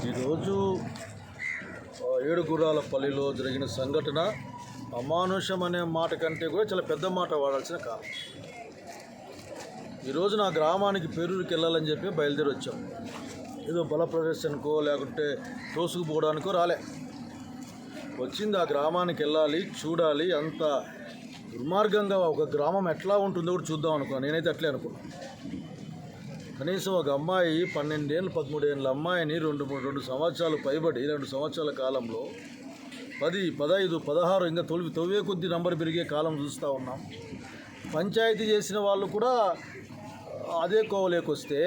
ఈరోజు ఆ, ఏడు గుర్రాల పల్లిలో జరిగిన సంఘటన అమానుషం అనే మాట కంటే కూడా చాలా పెద్ద మాట వాడాల్సిన కారణం ఈరోజు నా గ్రామానికి పేరూరుకి వెళ్ళాలని చెప్పి బయలుదేరి వచ్చాం. ఏదో బల ప్రదర్శనకో లేకుంటే తోసుకుపోవడానికో రాలే. వచ్చింది ఆ గ్రామానికి వెళ్ళాలి చూడాలి అంత దుర్మార్గంగా ఒక గ్రామం ఎట్లా ఉంటుందో కూడా చూద్దాం అనుకున్నాను నేనైతే అట్లే అనుకున్నాను కనీసం ఒక అమ్మాయి పన్నెండేళ్ళు పదమూడేళ్ళ అమ్మాయిని రెండు రెండు సంవత్సరాలు పైబడి రెండు సంవత్సరాల కాలంలో పది పదహైదు పదహారు ఇంకా తొలి తొవ్వే కొద్ది నంబర్ పెరిగే కాలం చూస్తూ ఉన్నాం. పంచాయతీ చేసిన వాళ్ళు కూడా అదే కోవలేకొస్తే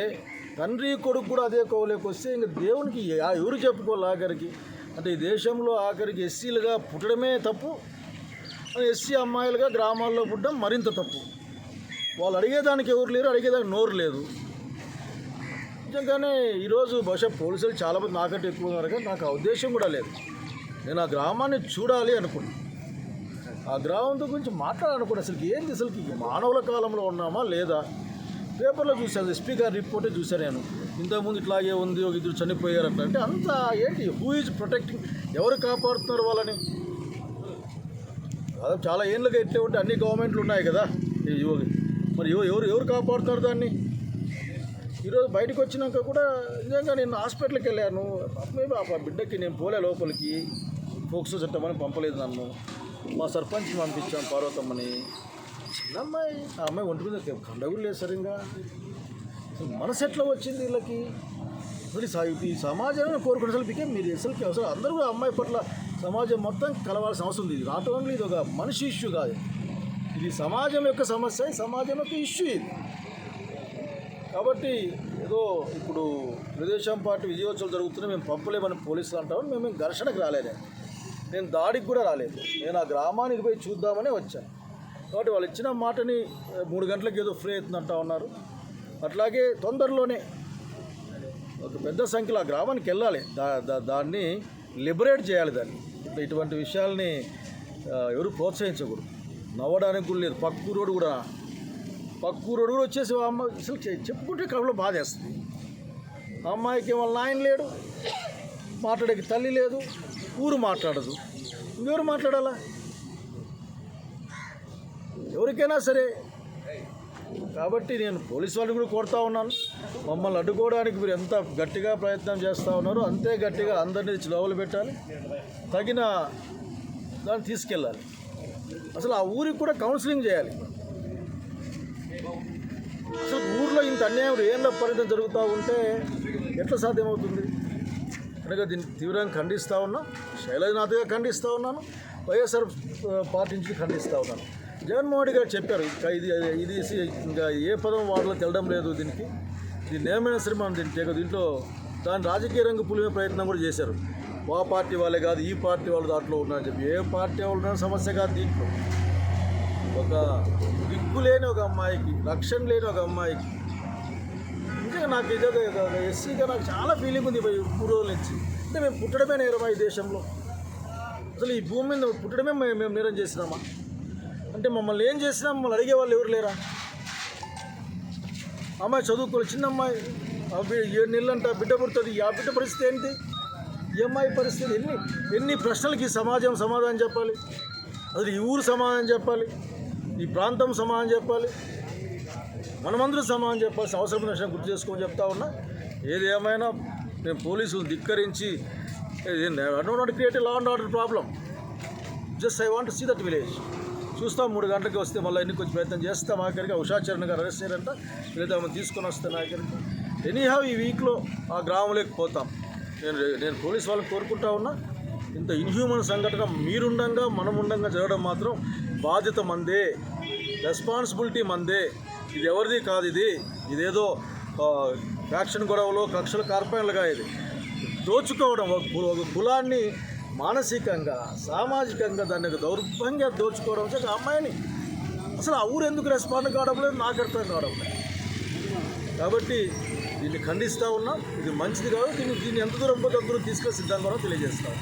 తండ్రి కొడుకు కూడా అదే కోవలేకొస్తే ఇంకా దేవునికి ఎవరు చెప్పుకోవాలి ఆఖరికి? అంటే ఈ దేశంలో ఆఖరికి ఎస్సీలుగా పుట్టడమే తప్పు ఎస్సీ అమ్మాయిలుగా గ్రామాల్లో పుట్టడం మరింత తప్పు. వాళ్ళు అడిగేదానికి ఎవరు లేరు అడిగేదానికి నోరు లేదు. నిజంగానే ఈరోజు బహుశా పోలీసులు చాలామంది నాకంటే ఎక్కువ ఉన్నారు కానీ నాకు ఆ ఉద్దేశం కూడా లేదు. నేను ఆ గ్రామాన్ని చూడాలి అనుకున్నాను ఆ గ్రామంతో గురించి మాట్లాడాలనుకున్నాను అసలు ఏంది? అసలు మానవుల కాలంలో ఉన్నామా? లేదా? పేపర్లో చూశాను ఎస్పీ గారి రిపోర్టే చూశాను నేను. ఇంతకుముందు ఇట్లాగే ఉంది ఒక ఇద్దరు చనిపోయారు అట్లా అంటే అంత ఏంటి? హూ ఈజ్ ప్రొటెక్టింగ్ ఎవరు కాపాడుతున్నారు వాళ్ళని? దాదాపు చాలా ఏళ్ళుగా ఎట్లే ఉంటే అన్ని గవర్నమెంట్లు ఉన్నాయి కదా. ఈ మరి ఎవరు ఎవరు కాపాడుతున్నారు దాన్ని? ఈరోజు బయటకు వచ్చినాక కూడా నిజంగా నేను హాస్పిటల్కి వెళ్ళాను. మేబీ ఆ బిడ్డకి నేను పోలే లోపలికి. ఫోక్స్ చట్టమని పంపలేదు నన్ను. మా సర్పంచ్ పంపించాం పార్వతమ్మని. చిన్న అమ్మాయి ఆ అమ్మాయి ఒంటి మీద కండగురు లేదు సరిగ్గా. మనసు ఎట్లా వచ్చింది వీళ్ళకి? అసలు ఈ ఈ సమాజాన్ని కోరుకునే అసలు బికే మీరు అసలుకి అసలు అందరూ కూడా అమ్మాయి పట్ల సమాజం మొత్తం కలవాల్సిన అవసరం ఉంది. ఇది నాట్ ఓన్లీ ఇది ఒక మనిషి ఇష్యూ కాదు. ఇది సమాజం యొక్క సమస్య సమాజం యొక్క ఇష్యూ ఇది. కాబట్టి ఏదో ఇప్పుడు తెలుగుదేశం పార్టీ విజయోత్సవాలు జరుగుతున్నాయి మేము పంపలేమని పోలీసులు అంటామని మేము ఏం ఘర్షణకు రాలేదే. నేను దాడికి కూడా రాలేదు. నేను ఆ గ్రామానికి పోయి చూద్దామనే వచ్చాను. కాబట్టి వాళ్ళు ఇచ్చిన మాటని మూడు గంటలకు ఏదో ఫ్రీ అవుతుందంటా ఉన్నారు. అట్లాగే తొందరలోనే ఒక పెద్ద సంఖ్యలో ఆ గ్రామానికి వెళ్ళాలి. దా దాన్ని లిబరేట్ చేయాలి దాన్ని. ఇటువంటి విషయాల్ని ఎవరు ప్రోత్సహించకూడదు. నవ్వడానికి కూడా లేదు. పక్కు రోడ్డు కూడా పక్కూరు రోడ్డు వచ్చేసి అమ్మ అసలు చెప్పుకుంటే కడుపులో బాధేస్తుంది ఆ అమ్మాయికి వాళ్ళ నాయన లేడు మాట్లాడేకి తల్లి లేదు ఊరు మాట్లాడదు. ఇంకెవరు మాట్లాడాలా? ఎవరికైనా సరే. కాబట్టి నేను పోలీసు వాళ్ళని కూడా కోరుతా ఉన్నాను. మమ్మల్ని అడ్డుకోవడానికి మీరు ఎంత గట్టిగా ప్రయత్నం చేస్తూ ఉన్నారో అంతే గట్టిగా అందరినీ తెచ్చి పెట్టాలి. తగిన దాన్ని తీసుకెళ్ళాలి. అసలు ఆ ఊరికి కూడా కౌన్సిలింగ్ చేయాలి. అసలు ఊర్లో ఇంత అన్యాయం ఏళ్ళ పరిధం జరుగుతూ ఉంటే ఎట్లా సాధ్యమవుతుంది? కనుక దీన్ని తీవ్రంగా ఖండిస్తూ ఉన్నా శైలజనాథ్గా ఖండిస్తూ ఉన్నాను వైఎస్ఆర్ పార్టీ నుంచి ఖండిస్తూ ఉన్నాను. జగన్మోహన్ రెడ్డి గారు చెప్పారు ఇది ఇది ఇంకా ఏ పదం వాడలో తెలడం లేదు దీనికి. దీన్ని ఏమైనా సరే మనం దీన్ని దీంట్లో దాని రాజకీయ రంగు పులిమే ప్రయత్నం కూడా చేశారు. ఆ పార్టీ వాళ్ళే కాదు ఈ పార్టీ వాళ్ళు దాంట్లో ఉన్నారని చెప్పి. ఏ పార్టీ వాళ్ళు సమస్య కాదు దీంట్లో. ఒక దిక్కు లేని ఒక అమ్మాయికి రక్షణ లేని ఒక అమ్మాయికి. ఇంకా నాకు ఇదే ఎస్సీగా నాకు చాలా ఫీలింగ్ ఉంది మూడు రోజుల నుంచి అంటే మేము పుట్టడమే నేరమా ఈ దేశంలో? అసలు ఈ భూమి మీద పుట్టడమే మేము మేము నేరం చేసినామా? అంటే మమ్మల్ని ఏం చేసినా మమ్మల్ని అడిగే వాళ్ళు ఎవరు లేరా? అమ్మాయి చదువుకోవాలి చిన్న అమ్మాయి. ఏడు నెలలంట బిడ్డ పుడుతుంది ఆ బిడ్డ పరిస్థితి ఏంటి? ఈ అమ్మాయి పరిస్థితి ఎన్ని ఎన్ని ప్రశ్నలకి సమాజం సమాధానం చెప్పాలి? అసలు ఈ ఊరు సమాధానం చెప్పాలి? ఈ ప్రాంతం సమానం చెప్పాలి. మనమందరూ సమానం చెప్పాల్సిన అవసరం విషయం గుర్తు చేసుకొని చెప్తా ఉన్నా. ఏది ఏమైనా నేను పోలీసులు ధిక్కరించి not create law and order problem just I want see that village చూస్తాం మూడు గంటలకి వస్తే మళ్ళీ ఎన్ని కొంచెం ప్రయత్నం చేస్తాం. ఆఖరికి ఉషాచరణ గారు అరెస్ట్ చేయారంట. లేదా ఆమె తీసుకొని వస్తాను ఆఖరికి ఎనీహావ్ ఈ వీక్లో ఆ గ్రామంలోకి పోతాం. నేను నేను పోలీస్ వాళ్ళని కోరుకుంటా ఉన్నా. ఇంత ఇన్హ్యూమన్ సంఘటన మీరుండంగా మనం జరగడం మాత్రం బాధ్యత మందే. రెస్పాన్సిబిలిటీ మందే. ఇది ఎవరిది కాదు ఇది. ఇదేదో ఫ్యాక్షన్ గొడవలు కక్షల కార్పణలుగా ఇది. దోచుకోవడం ఒక ఒక కులాన్ని మానసికంగా సామాజికంగా దాన్ని ఒక దౌర్భంగా దోచుకోవడం వచ్చి అమ్మాయిని. అసలు ఆ ఊరు ఎందుకు రెస్పాండ్ కావడం లేదు నాకు అర్థం కావడం లేదు. కాబట్టి దీన్ని ఖండిస్తూ ఉన్నాం. ఇది మంచిది కాదు దీన్ని దీన్ని ఎంత దూరం పోతే అంత దూరం తీసుకెళ్ళి సిద్ధాంతం తెలియజేస్తాం